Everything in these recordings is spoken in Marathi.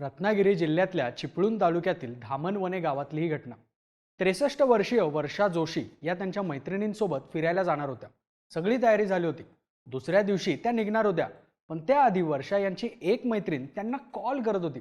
रत्नागिरी जिल्ह्यातल्या चिपळूण तालुक्यातील धामणवने गावातली ही घटना. त्रेसष्ट वर्षीय वर्षा जोशी या त्यांच्या मैत्रिणींसोबत फिरायला जाणार होत्या. सगळी तयारी झाली होती. दुसऱ्या दिवशी त्या निघणार होत्या. पण त्याआधी वर्षा यांची एक मैत्रीण त्यांना कॉल करत होती.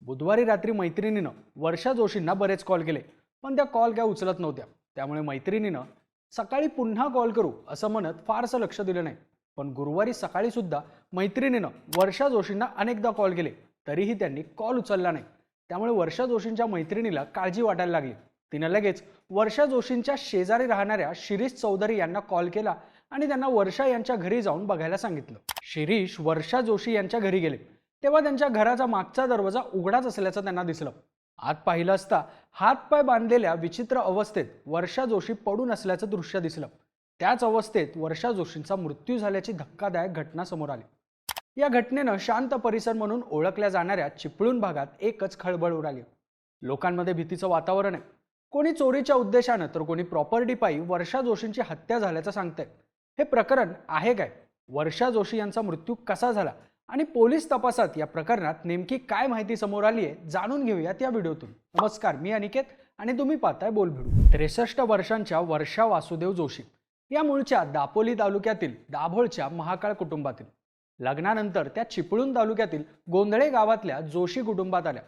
बुधवारी रात्री मैत्रिणीनं वर्षा जोशींना बरेच कॉल केले पण त्या कॉल काय उचलत नव्हत्या. त्यामुळे मैत्रिणीनं सकाळी पुन्हा कॉल करू असं म्हणत फारसं लक्ष दिलं नाही. पण गुरुवारी सकाळी सुद्धा मैत्रिणीनं वर्षा जोशींना अनेकदा कॉल केले. तरीही त्यांनी कॉल उचलला नाही. त्यामुळे वर्षा जोशींच्या मैत्रिणीला काळजी वाटायला लागली. तिनं लगेच वर्षा जोशींच्या शेजारी राहणाऱ्या शिरीष चौधरी यांना कॉल केला आणि त्यांना वर्षा यांच्या घरी जाऊन बघायला सांगितलं. शिरीष वर्षा जोशी यांच्या घरी गेले. तेव्हा त्यांच्या घराचा मागचा दरवाजा उघडाच असल्याचं त्यांना दिसलं. आत पाहिलं असता हातपाय बांधलेल्या विचित्र अवस्थेत वर्षा जोशी पडून असल्याचं दृश्य दिसलं. त्याच अवस्थेत वर्षा जोशींचा मृत्यू झाल्याची धक्कादायक घटना समोर आली. या घटनेनं शांत परिसर म्हणून ओळखल्या जाणाऱ्या चिपळूण भागात एकच खळबळ उडाली. लोकांमध्ये भीतीचं वातावरण आहे. कोणी चोरीच्या उद्देशानं तर कोणी प्रॉपर्टी पायी वर्षा जोशींची हत्या झाल्याचं सांगतंय. हे प्रकरण आहे काय? वर्षा जोशी यांचा मृत्यू कसा झाला? आणि पोलीस तपासात या प्रकरणात नेमकी काय माहिती समोर आली आहे जाणून घेऊयात या व्हिडिओतून. नमस्कार मी अनिकेत आणि तुम्ही पाहताय बोलभिडू. त्रेसष्ट वर्षांच्या वर्षा वासुदेव जोशी. या मूळच्या दापोली तालुक्यातील दाभोळच्या महाकाळ कुटुंबातील. लग्नानंतर त्या चिपळूण तालुक्यातील गोंधळे गावातल्या जोशी कुटुंबात आल्या.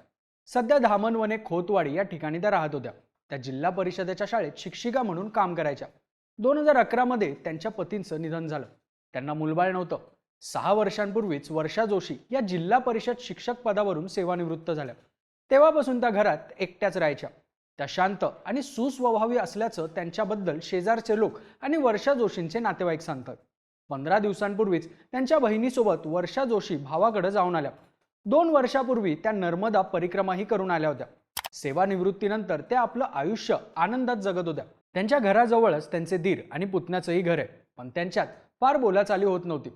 सध्या धामणवने खोतवाडी या ठिकाणी त्या राहत होत्या. त्या जिल्हा परिषदेच्या शाळेत शिक्षिका म्हणून काम करायच्या. दोन हजार अकरामध्ये त्यांच्या पतींचं निधन झालं. त्यांना मुलबाळ नव्हतं. सहा वर्षांपूर्वीच वर्षा जोशी या जिल्हा परिषद शिक्षक पदावरून सेवानिवृत्त झाल्या. तेव्हापासून त्या घरात एकट्याच राहायच्या. त्या शांत आणि सुस्वभावी असल्याचं त्यांच्याबद्दल शेजारचे लोक आणि वर्षा जोशींचे नातेवाईक सांगतात. पंधरा दिवसांपूर्वीच त्यांच्या बहिणीसोबत वर्षा जोशी भावाकडे जाऊन आल्या. दोन वर्षापूर्वी त्या नर्मदा परिक्रमाही करून आल्या होत्या. सेवानिवृत्तीनंतर त्या आपलं आयुष्य आनंदात जगत होत्या. त्यांच्या घराजवळच त्यांचे दीर आणि पुतण्याचंही घर आहे पण त्यांच्यात फार बोलाचाली होत नव्हती.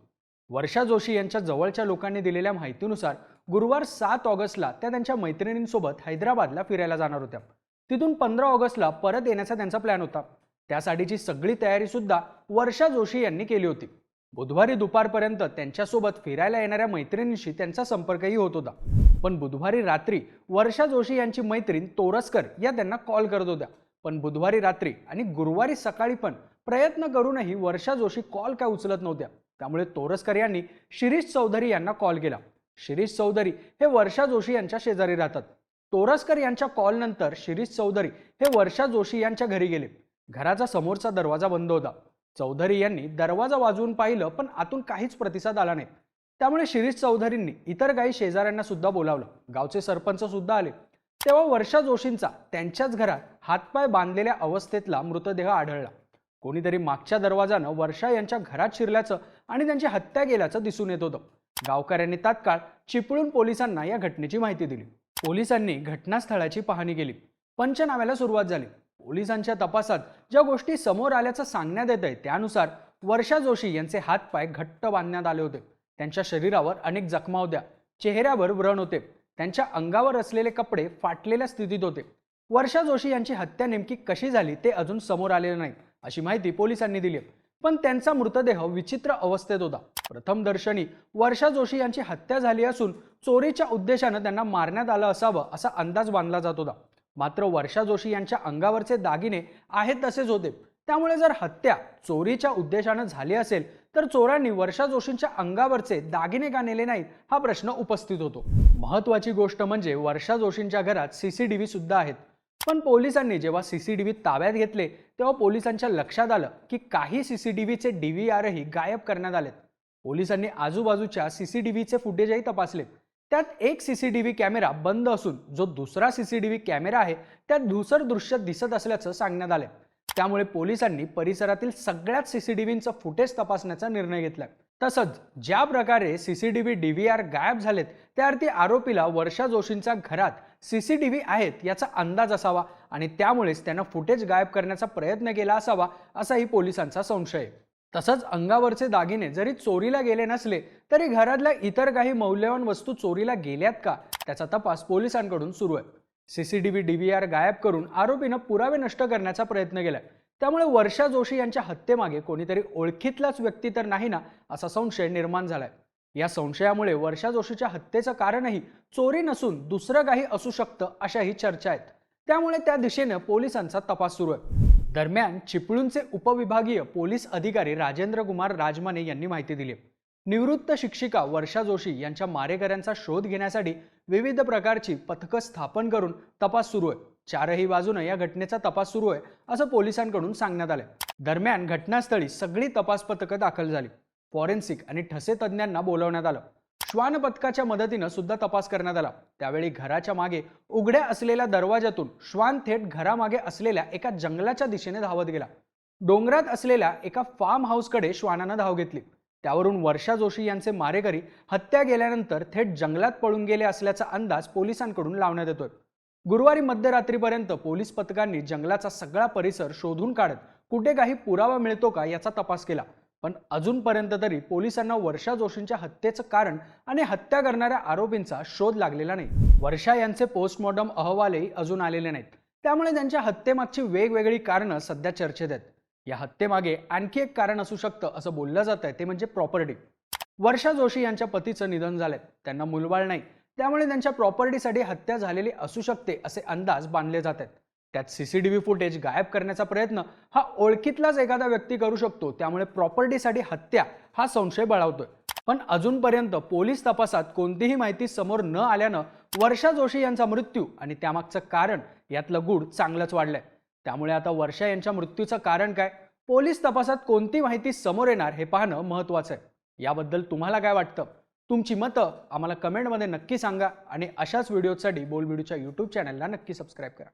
वर्षा जोशी यांच्या जवळच्या लोकांनी दिलेल्या माहितीनुसार गुरुवार सात ऑगस्टला त्या त्यांच्या मैत्रिणींसोबत हैदराबादला फिरायला जाणार होत्या. तिथून पंधरा ऑगस्टला परत येण्याचा त्यांचा प्लॅन होता. त्यासाठीची सगळी तयारी सुद्धा वर्षा जोशी यांनी केली होती. बुधवारी दुपारपर्यंत त्यांच्यासोबत फिरायला येणाऱ्या मैत्रिणींशी त्यांचा संपर्कही होत होता. पण बुधवारी रात्री वर्षा जोशी यांची मैत्रीण तोरसकर या त्यांना कॉल करत होत्या. पण बुधवारी रात्री आणि गुरुवारी सकाळी पण प्रयत्न करूनही वर्षा जोशी कॉल काय उचलत नव्हत्या. त्यामुळे तोरसकर यांनी शिरीष चौधरी यांना कॉल केला. शिरीष चौधरी हे वर्षा जोशी यांच्या शेजारी राहतात. तोरसकर यांच्या कॉलनंतर शिरीष चौधरी हे वर्षा जोशी यांच्या घरी गेले. घराचा समोरचा दरवाजा बंद होता. चौधरी यांनी दरवाजा वाजवून पाहिलं पण आतून काहीच प्रतिसाद आला नाही. त्यामुळे शिरीष चौधरींनी इतर काही शेजाऱ्यांना सुद्धा बोलावलं. गावचे सरपंच सुद्धा आले. तेव्हा वर्षा जोशींचा त्यांच्याच घरात हातपाय बांधलेल्या अवस्थेतला मृतदेह आढळला. कोणीतरी मागच्या दरवाजानं वर्षा यांच्या घरात शिरल्याचं आणि त्यांची हत्या केल्याचं दिसून येत होतं. गावकऱ्यांनी तात्काळ चिपळूण पोलिसांना या घटनेची माहिती दिली. पोलिसांनी घटनास्थळाची पाहणी केली. पंचनाम्याला सुरुवात झाली. पोलिसांच्या तपासात ज्या गोष्टी समोर आल्याचं सांगण्यात येत आहे त्यानुसार वर्षा जोशी यांचे हातपाय घट्ट बांधण्यात आले होते. त्यांच्या शरीरावर अनेक जखमा होत्या. चेहऱ्यावर व्रण होते. त्यांच्या अंगावर असलेले कपडे फाटलेल्या स्थितीत होते. वर्षा जोशी यांची हत्या नेमकी कशी झाली ते अजून समोर आलेले नाही अशी माहिती पोलिसांनी दिली पण त्यांचा मृतदेह विचित्र अवस्थेत होता. प्रथम दर्शनी वर्षा जोशी यांची हत्या झाली असून चोरीच्या उद्देशानं त्यांना मारण्यात आलं असावं असा अंदाज बांधला जात होता. मात्र वर्षा जोशी यांच्या अंगावरचे दागिने आहेत तसेच होते त्यामुळे जर हत्या चोरीच्या उद्देशानं झाली असेल तर चोरांनी वर्षा जोशींच्या अंगावरचे दागिने का नेले नाहीत हा प्रश्न उपस्थित होतो. महत्वाची गोष्ट म्हणजे वर्षा जोशींच्या घरात सीसीटीव्ही सुद्धा आहेत. पण पोलिसांनी जेव्हा सीसीटीव्ही ताब्यात घेतले तेव्हा पोलिसांच्या लक्षात आलं की काही सीसीटीव्हीचे डीव्हीआरही गायब करण्यात आलेत. पोलिसांनी आजूबाजूच्या सीसीटीव्हीचे फुटेजही तपासले त्यात एक सीसीटीव्ही कॅमेरा बंद असून जो दुसरा सीसीटीव्ही कॅमेरा आहे त्यात धुसर दृश्य दिसत असल्याचं सांगण्यात आलंय. त्यामुळे पोलिसांनी परिसरातील सगळ्याच सीसीटीव्हींचं फुटेज तपासण्याचा निर्णय घेतला. तसंच ज्या प्रकारे सीसीटीव्ही डीव्हीआर गायब झालेत त्याअर्थी आरोपीला वर्षा जोशींच्या घरात सीसीटीव्ही आहेत याचा अंदाज असावा आणि त्यामुळेच त्यानं फुटेज गायब करण्याचा प्रयत्न केला असावा असाही पोलिसांचा संशय आहे. तसंच अंगावरचे दागिने जरी चोरीला गेले नसले तरी घरातल्या इतर काही मौल्यवान वस्तू चोरीला गेल्यात का? त्याचा तपास पोलिसांकडून सुरू आहे. सीसीटीव्ही डीव्हीआर गायब करून आरोपीनं पुरावे नष्ट करण्याचा प्रयत्न केलाय. त्यामुळे वर्षा जोशी यांच्या हत्येमागे कोणीतरी ओळखीतलाच व्यक्ती तर नाही ना असा संशय निर्माण झालाय. या संशयामुळे वर्षा जोशीच्या हत्येचं कारणही चोरी नसून दुसरं काही असू शकतं अशाही चर्चा आहेत. त्यामुळे त्या दिशेनं पोलिसांचा तपास सुरू आहे. दरम्यान चिपळूणचे उपविभागीय पोलीस अधिकारी राजेंद्र कुमार राजमाने यांनी माहिती दिली. निवृत्त शिक्षिका वर्षा जोशी यांच्या मारेकऱ्यांचा शोध घेण्यासाठी विविध प्रकारची पथकं स्थापन करून तपास सुरू आहे. चारही बाजूनं या घटनेचा तपास सुरू आहे असं पोलिसांकडून सांगण्यात आलंय. दरम्यान घटनास्थळी सगळी तपास पथकं दाखल झाली. फॉरेन्सिक आणि ठसे तज्ज्ञांना बोलवण्यात आलं. श्वान पथकाच्या मदतीनं सुद्धा तपास करण्यात आला. त्यावेळी घराच्या मागे उघड्या असलेल्या दरवाजातून श्वान थेट घरामागे असलेल्या एका जंगलाच्या दिशेने धावत गेला. डोंगरात असलेल्या एका फार्म हाऊसकडे श्वानानं धाव घेतली. त्यावरून वर्षा जोशी यांचे मारेकरी हत्या गेल्यानंतर थेट जंगलात पळून गेले असल्याचा अंदाज पोलिसांकडून लावण्यात येतोय. गुरुवारी मध्यरात्रीपर्यंत पोलीस पथकांनी जंगलाचा सगळा परिसर शोधून काढत कुठे काही पुरावा मिळतो का याचा तपास केला. पण अजूनपर्यंत तरी पोलिसांना वर्षा जोशींच्या हत्येचं कारण आणि हत्या करणाऱ्या आरोपींचा शोध लागलेला नाही. वर्षा यांचे पोस्टमॉर्टम अहवालही अजून आलेले नाहीत. त्यामुळे त्यांच्या हत्येमागची वेगवेगळी कारणं सध्या चर्चेत आहेत. या हत्येमागे आणखी एक कारण असू शकतं असं बोललं जात आहे ते म्हणजे प्रॉपर्टी वर्षा जोशी यांच्या पतीचं निधन झालंय. त्यांना मुलबाळ नाही. त्यामुळे त्यांच्या प्रॉपर्टीसाठी हत्या झालेली असू शकते असे अंदाज बांधले जात आहेत. त्यात सीसीटीव्ही फुटेज गायब करण्याचा प्रयत्न हा ओळखीतलाच एखादा व्यक्ती करू शकतो. त्यामुळे प्रॉपर्टीसाठी हत्या हा संशय बळावतोय पण अजूनपर्यंत पोलीस तपासात कोणतीही माहिती समोर न आल्यानं वर्षा जोशी यांचा मृत्यू आणि त्यामागचं कारण यातलं गूढ चांगलंच वाढलंय. त्यामुळे आता वर्षा यांच्या मृत्यूचं कारण काय? पोलीस तपासात कोणती माहिती समोर येणार हे पाहणं महत्त्वाचं आहे. याबद्दल तुम्हाला काय वाटतं? तुमची मतं आम्हाला कमेंटमध्ये नक्की सांगा आणि अशाच व्हिडिओसाठी बोलबिडूच्या यूट्यूब चॅनलला नक्की सबस्क्राईब करा.